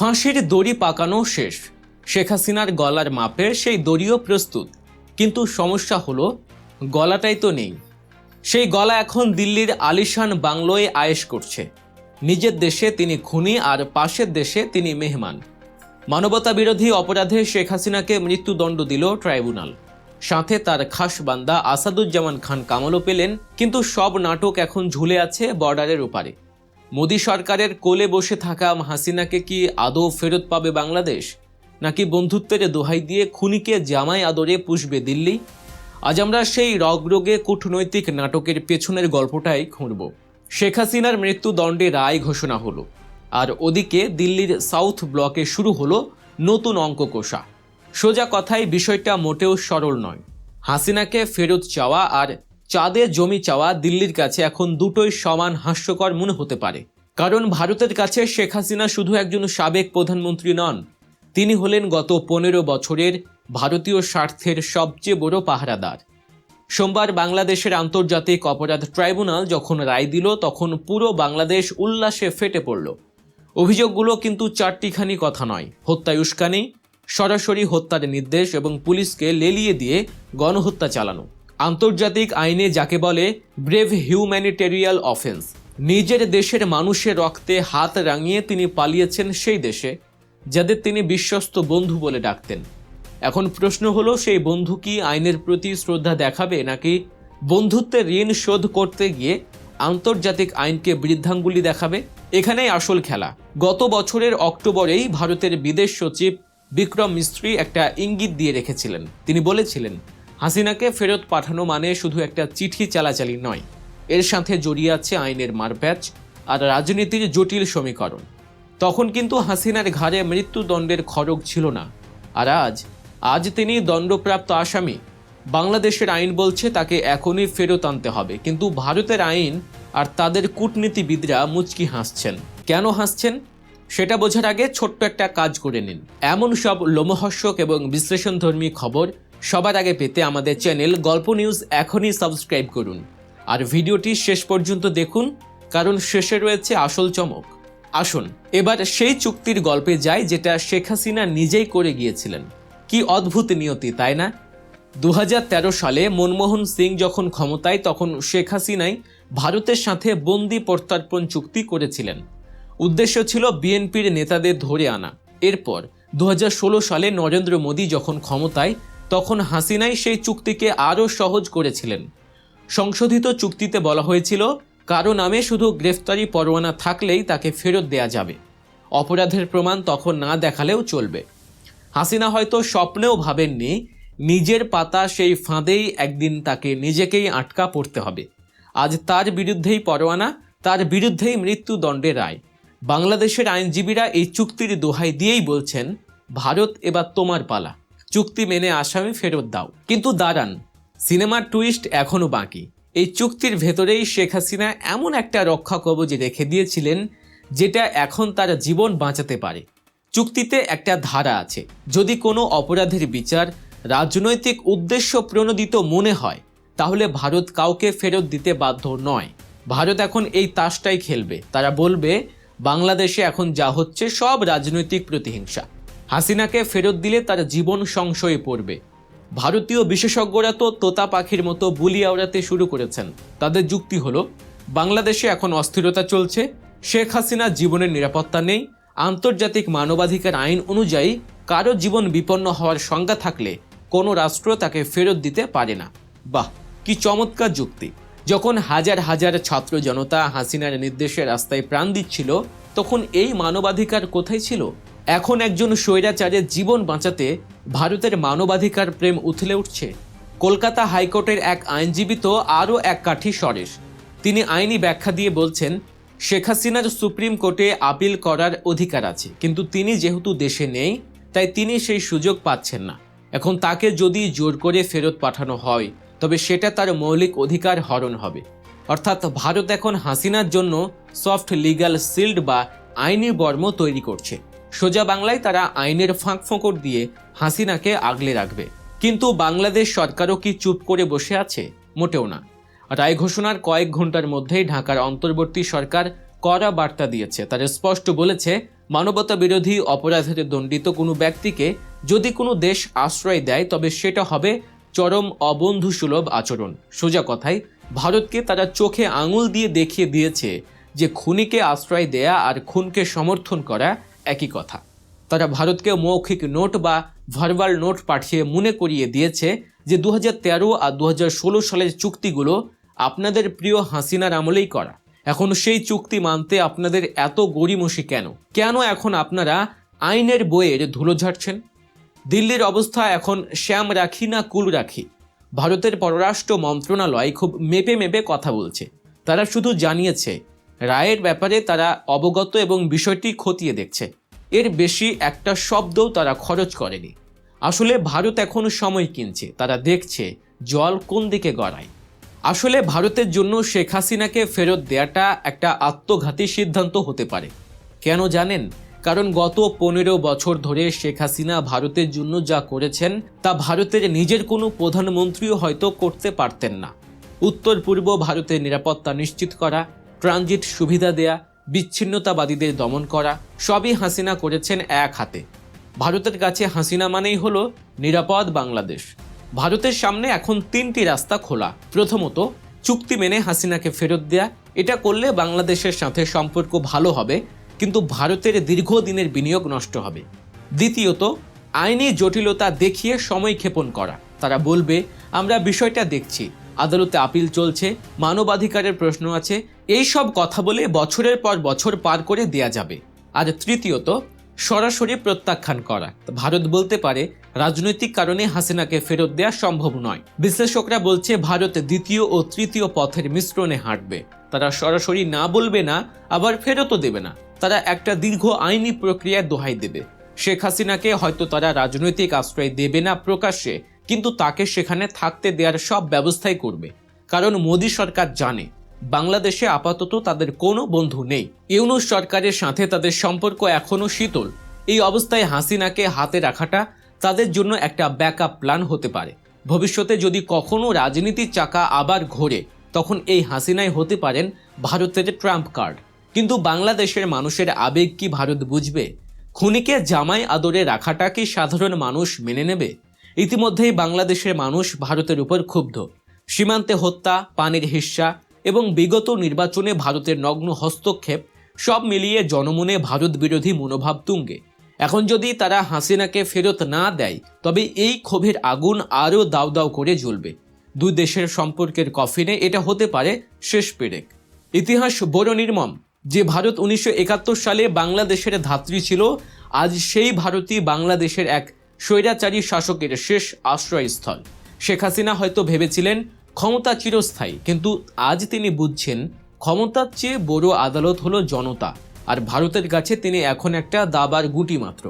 ফাঁসির দড়ি পাকানো শেষ। শেখ হাসিনার গলার মাপে সেই দড়িও প্রস্তুত। কিন্তু সমস্যা হলো, গলাটাই তো নেই। সেই গলা এখন দিল্লির আলিশান বাংলোয় আয়েশ করছে। নিজের দেশে তিনি খুনি আর পাশের দেশে তিনি মেহমান। মানবতা বিরোধী অপরাধে শেখ হাসিনাকে মৃত্যুদণ্ড দিল ট্রাইব্যুনাল। সাথে তার খাস বান্দা আসাদুজ্জামান খান কামালও পেলেন, কিন্তু সব নাটক এখন ঝুলে আছে বর্ডারের ওপারে। মোদী সরকারের কোলে বসে থাকা হাসিনাকে কি আদৌ ফেরত পাবে বাংলাদেশ? নাকি বন্ধুত্বের দোহাই দিয়ে খুনিকে জামাই আদরে পুষবে দিল্লি? আজ আমরা সেই রগরগে কূটনৈতিক নাটকের পেছনের গল্পটাই খুঁড়ব। শেখ হাসিনার মৃত্যুদণ্ডে রায় ঘোষণা হলো। আর ওদিকে দিল্লির সাউথ ব্লকে শুরু হলো নতুন অঙ্ক কষা সোজা কথায় বিষয়টা মোটেও সরল নয়। হাসিনাকে ফেরত চাওয়া আর চাঁদে জমি চাওয়া দিল্লির কাছে এখন দুটোই সমান হাস্যকর মনে হতে পারে। কারণ ভারতের কাছে শেখ হাসিনা শুধু একজন সাবেক প্রধানমন্ত্রী নন, তিনি হলেন গত পনেরো বছরের ভারতীয় স্বার্থের সবচেয়ে বড় পাহারাদার। সোমবার বাংলাদেশের আন্তর্জাতিক অপরাধ ট্রাইব্যুনাল যখন রায় দিল, তখন পুরো বাংলাদেশ উল্লাসে ফেটে পড়ল। অভিযোগগুলো কিন্তু চারটিখানি কথা নয়। হত্যায় উস্কানি, সরাসরি হত্যার নির্দেশ এবং পুলিশকে লেলিয়ে দিয়ে গণহত্যা চালানো। আন্তর্জাতিক আইনে যাকে বলে ব্রেভ হিউম্যানিটেরিয়াল অফেন্স নিজের দেশের মানুষের রক্তে হাত রাঙিয়ে তিনি পালিয়েছেন সেই দেশে, যাদের তিনি বিশ্বস্ত বন্ধু বলে ডাকতেন। এখন প্রশ্ন হলো, সেই বন্ধু কি আইনের প্রতি শ্রদ্ধা দেখাবে নাকি বন্ধুত্বের ঋণ শোধ করতে গিয়ে আন্তর্জাতিক আইনকে বৃদ্ধাঙ্গুলি দেখাবে? এখানেই আসল খেলা। গত বছরের অক্টোবরেই ভারতের বিদেশ সচিব বিক্রম মিস্ত্রি একটা ইঙ্গিত দিয়ে রেখেছিলেন। তিনি বলেছিলেন হাসিনাকে ফেরত পাঠানো মানে শুধু একটা চিঠি চালাচালি নয়। এর সাথে জড়িয়ে আছে আইনের মারপ্যাচ আর রাজনীতির জটিল সমীকরণ। তখন কিন্তু হাসিনার ঘাড়ে মৃত্যুদণ্ডের খড়গ ছিল না। আর আজ আজ তিনি দণ্ডপ্রাপ্ত আসামি। বাংলাদেশের আইন বলছে তাকে এখনই ফেরত আনতে হবে। কিন্তু ভারতের আইন আর তাদের কূটনীতিবিদরা মুচকি হাসছেন। কেন হাসছেন? সেটা বোঝার আগে ছোট্ট একটা কাজ করে নিন। এমন সব লোমহর্ষক এবং বিশ্লেষণধর্মী খবর সবার আগে পেতে আমাদের চ্যানেল গল্প নিউজ এখনই সাবস্ক্রাইব করুন। আর ভিডিওটি শেষ পর্যন্ত দেখুন, কারণ শেষে রয়েছে আসল চমক। আসুন, এবার সেই চুক্তির গল্পে যাই যেটা শেখ হাসিনা নিজেই করে গিয়েছিলেন। কি অদ্ভুত নিয়তি, তাই না? দু হাজার তেরো সালে মনমোহন সিং যখন ক্ষমতায়, তখন শেখ হাসিনাই ভারতের সাথে বন্দি প্রত্যর্পণ চুক্তি করেছিলেন। উদ্দেশ্য ছিল বিএনপির নেতাদের ধরে আনা। এরপর দু হাজার ষোলো সালে নরেন্দ্র মোদী যখন ক্ষমতায় তখন হাসিনাই সেই চুক্তিকে আরও সহজ করেছিলেন। সংশোধিত চুক্তিতে বলা হয়েছিল, কারও নামে শুধু গ্রেফতারি পরোয়ানা থাকলেই তাকে ফেরত দেয়া যাবে। অপরাধের প্রমাণ তখন না দেখালেও চলবে। হাসিনা হয়তো স্বপ্নেও ভাবেননি, নিজের পাতা সেই ফাঁদেই একদিন তাকে নিজেকেই আটকা পড়তে হবে। আজ তার বিরুদ্ধেই পরোয়ানা, তার বিরুদ্ধেই মৃত্যুদণ্ডের রায়। বাংলাদেশের আইনজীবীরা এই চুক্তির দোহাই দিয়েই বলছেন, ভারত এবার তোমার পালা। চুক্তি মেনে আসামি ফেরত দাও। কিন্তু দাঁড়ান, সিনেমার টুইস্ট এখনও বাকি। এই চুক্তির ভেতরেই শেখ হাসিনা এমন একটা রক্ষা কবচ রেখে দিয়েছিলেন, যেটা এখন তার জীবন বাঁচাতে পারে। চুক্তিতে একটা ধারা আছে, যদি কোনো অপরাধের বিচার রাজনৈতিক উদ্দেশ্য প্রণোদিত মনে হয়, তাহলে ভারত কাউকে ফেরত দিতে বাধ্য নয়। ভারত এখন এই তাসটাই খেলবে। তারা বলবে, বাংলাদেশে এখন যা হচ্ছে সব রাজনৈতিক প্রতিহিংসা। হাসিনাকে ফেরত দিলে তার জীবন সংশয়ে পড়বে। ভারতীয় বিশেষজ্ঞরা তো তোতা পাখির মতো বুলি আওড়াতে শুরু করেছেন। তাদের যুক্তি হলো, বাংলাদেশে এখন অস্থিরতা চলছে, শেখ হাসিনা জীবনের নিরাপত্তা নেই, আন্তর্জাতিক মানবাধিকার আইন অনুযায়ী কারও জীবন বিপন্ন হওয়ার সংজ্ঞা থাকলে কোনো রাষ্ট্র তাকে ফেরত দিতে পারে না। বাহ, কি চমৎকার যুক্তি। যখন হাজার হাজার ছাত্র জনতা হাসিনার নির্দেশে রাস্তায় প্রাণ দিচ্ছিল, তখন এই মানবাধিকার কোথায় ছিল? এখন একজন স্বৈরাচারের জীবন বাঁচাতে ভারতের মানবাধিকার প্রেম উথলে উঠছে। কলকাতা হাইকোর্টের এক আইনজীবী তো আরও এক কাঠি সরেশ। তিনি আইনি ব্যাখ্যা দিয়ে বলছেন, শেখ হাসিনার সুপ্রিম কোর্টে আপিল করার অধিকার আছে, কিন্তু তিনি যেহেতু দেশে নেই, তাই তিনি সেই সুযোগ পাচ্ছেন না। এখন তাকে যদি জোর করে ফেরত পাঠানো হয়, তবে সেটা তার মৌলিক অধিকার হরণ হবে। অর্থাৎ ভারত এখন হাসিনার জন্য সফট লিগ্যাল শিল্ড বা আইনি বর্ম তৈরি করছে। সোজা বাংলায় তারা আইনের ফাঁক ফোঁকর দিয়ে হাসিনাকে আগলে রাখবে। কিন্তু বাংলাদেশ সরকারও কি চুপ করে বসে আছে? মোটেও না। রায় ঘোষণার কয়েক ঘণ্টার মধ্যেই ঢাকার অন্তর্বর্তী সরকার কড়া বার্তা দিয়েছে। তারা স্পষ্ট বলেছে, মানবতা বিরোধী অপরাধের দণ্ডিত কোনো ব্যক্তিকে যদি কোনো দেশ আশ্রয় দেয়, তবে সেটা হবে চরম অবন্ধুসুলভ আচরণ। সোজা কথায়, ভারতকে তারা চোখে আঙুল দিয়ে দেখিয়ে দিয়েছে যে খুনিকে আশ্রয় দেয়া আর খুনকে সমর্থন করা একই কথা। তারা ভারতকে মৌখিক নোট বা ভার্বাল নোট পাঠিয়ে মনে করিয়ে দিয়েছে যে দু হাজার তেরো আর দু হাজার ষোলো সালের চুক্তিগুলো আপনাদের প্রিয় হাসিনার আমলেই করা। এখন সেই চুক্তি মানতে আপনাদের এত গড়িমসি কেন? কেন এখন আপনারা আইনের বইয়ের ধুলো ঝাড়ছেন? দিল্লির অবস্থা এখন শ্যাম রাখি না কুল রাখি? ভারতের পররাষ্ট্র মন্ত্রণালয় খুব মেপে মেপে কথা বলছে। তারা শুধু জানিয়েছে রায়ের ব্যাপারে তারা অবগত এবং বিষয়টি খতিয়ে দেখছে। এর বেশি একটা শব্দও তারা খরচ করেনি। আসলে ভারত এখন সময় কিনছে। তারা দেখছে জল কোন দিকে গড়ায়। আসলে ভারতের জন্য শেখ হাসিনাকে ফেরত দেওয়াটা একটা আত্মঘাতী সিদ্ধান্ত হতে পারে। কেন জানেন? কারণ গত পনেরো বছর ধরে শেখ হাসিনা ভারতের জন্য যা করেছেন, তা ভারতের নিজের কোনো প্রধানমন্ত্রীও হয়তো করতে পারতেন না। উত্তর পূর্ব ভারতের নিরাপত্তা নিশ্চিত করা ট্রানজিট সুবিধা দেয়া, বিচ্ছিন্নতাবাদীদের দমন করা, সবই হাসিনা করেছেন এক হাতে। ভারতের কাছে হাসিনা মানেই হলো নিরাপদ বাংলাদেশ। ভারতের সামনে এখন তিনটি রাস্তা খোলা। প্রথমত, চুক্তি মেনে হাসিনাকে ফেরত দেয়া। এটা করলে বাংলাদেশের সাথে সম্পর্ক ভালো হবে, কিন্তু ভারতের দীর্ঘদিনের বিনিয়োগ নষ্ট হবে। দ্বিতীয়ত, আইনি জটিলতা দেখিয়ে সময় ক্ষেপণ করা। তারা বলবে, আমরা বিষয়টা দেখছি। আদালতে আপিল চলছে, মানবাধিকারের প্রশ্ন আছে এই সব কথা বলে বছরের পর বছর পার করে দেয়া যাবে। আর তৃতীয়ত, সরাসরি প্রত্যাখ্যান করা। ভারত বলতে পারে, রাজনৈতিক কারণে হাসিনাকে ফেরত দেওয়া সম্ভব নয়। বিশ্লেষকরা বলছে, ভারত দ্বিতীয় ও তৃতীয় পথের মিশ্রণে হাঁটবে। তারা সরাসরি না বলবে না, আবার ফেরতও দেবে না। তারা একটা দীর্ঘ আইনি প্রক্রিয়ায় দোহাই দেবে। শেখ হাসিনাকে হয়তো তারা রাজনৈতিক আশ্রয় দেবে না প্রকাশ্যে, কিন্তু তাকে সেখানে থাকতে দেওয়ার সব ব্যবস্থাই করবে। কারণ মোদী সরকার জানে বাংলাদেশে আপাতত তাদের কোনো বন্ধু নেই। ইউনুস সরকারের সাথে তাদের সম্পর্ক এখনও শীতল। এই অবস্থায় হাসিনাকে হাতে রাখাটা তাদের জন্য একটা ব্যাকআপ প্ল্যান হতে পারে। ভবিষ্যতে যদি কখনো রাজনীতির চাকা আবার ঘোরে, তখন এই হাসিনাই হতে পারেন ভারতের ট্রাম্প কার্ড। কিন্তু বাংলাদেশের মানুষের আবেগ কি ভারত বুঝবে? খুনিকে জামাই আদরে রাখাটা কি সাধারণ মানুষ মেনে নেবে? ইতিমধ্যেই বাংলাদেশের মানুষ ভারতের উপর ক্ষুব্ধ। সীমান্তে হত্যা, পানির হিস্সা এবং বিগত নির্বাচনে ভারতের নগ্ন হস্তক্ষেপ সব মিলিয়ে জনমনে ভারত বিরোধী মনোভাব তুঙ্গে। এখন যদি তারা হাসিনাকে ফেরত না দেয়, তবে এই ক্ষোভের আগুন আরও দাউ দাউ করে জ্বলবে। দুই দেশের সম্পর্কের কফিনে এটা হতে পারে শেষ পেরেক। ইতিহাস বড় নির্মম। যে ভারত উনিশশো একাত্তর সালে বাংলাদেশের ধাত্রী ছিল, আজ সেই ভারতই বাংলাদেশের এক স্বৈরাচারী শাসকের শেষ আশ্রয়স্থল। শেখ হাসিনা হয়তো ভেবেছিলেন ক্ষমতা চিরস্থায়ী। কিন্তু আজ তিনি বুঝছেন, ক্ষমতার চেয়ে বড় আদালত হলো জনতা, আর ভারতের কাছে তিনি এখন একটা দাবার গুটি মাত্র।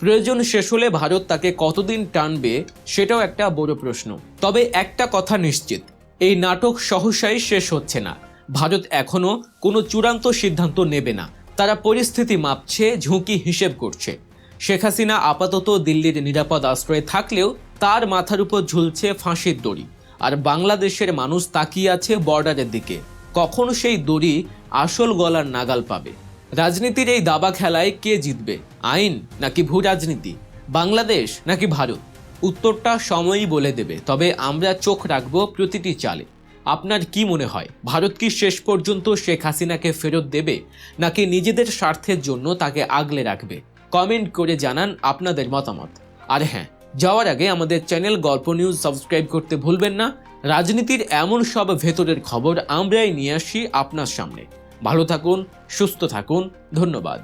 প্রয়োজন শেষ হলে ভারত তাকে কতদিন টানবে, সেটাও একটা বড় প্রশ্ন। তবে একটা কথা নিশ্চিত, এই নাটক সহসাই শেষ হচ্ছে না। ভারত এখনও কোনো চূড়ান্ত সিদ্ধান্ত নেবে না। তারা পরিস্থিতি মাপছে, ঝুঁকি হিসেব করছে। শেখ হাসিনা আপাতত দিল্লির নিরাপদ আশ্রয়ে থাকলেও তার মাথার উপর ঝুলছে ফাঁসির দড়ি। আর বাংলাদেশের মানুষ তাকিয়ে আছে বর্ডারের দিকে। কখন সেই দড়ি আসল গলার নাগাল পাবে। রাজনীতির এই দাবা খেলায় কে জিতবে? আইন নাকি ভূ রাজনীতি? বাংলাদেশ নাকি ভারত? উত্তরটা সময়ই বলে দেবে, তবে আমরা চোখ রাখব প্রতিটি চালে। আপনার কি মনে হয়, ভারত কি শেষ পর্যন্ত শেখ হাসিনাকে ফেরত দেবে, নাকি নিজেদের স্বার্থের জন্য তাকে আগলে রাখবে? কমেন্ট করে জানান আপনাদের মতামত। আর হ্যাঁ যাওয়ার আগে আমাদের চ্যানেল গল্প নিউজ সাবস্ক্রাইব করতে ভুলবেন না। রাজনীতির এমন সব ভেতরের খবর আমরাই নিয়ে আসি আপনার সামনে। ভালো থাকুন, সুস্থ থাকুন, ধন্যবাদ।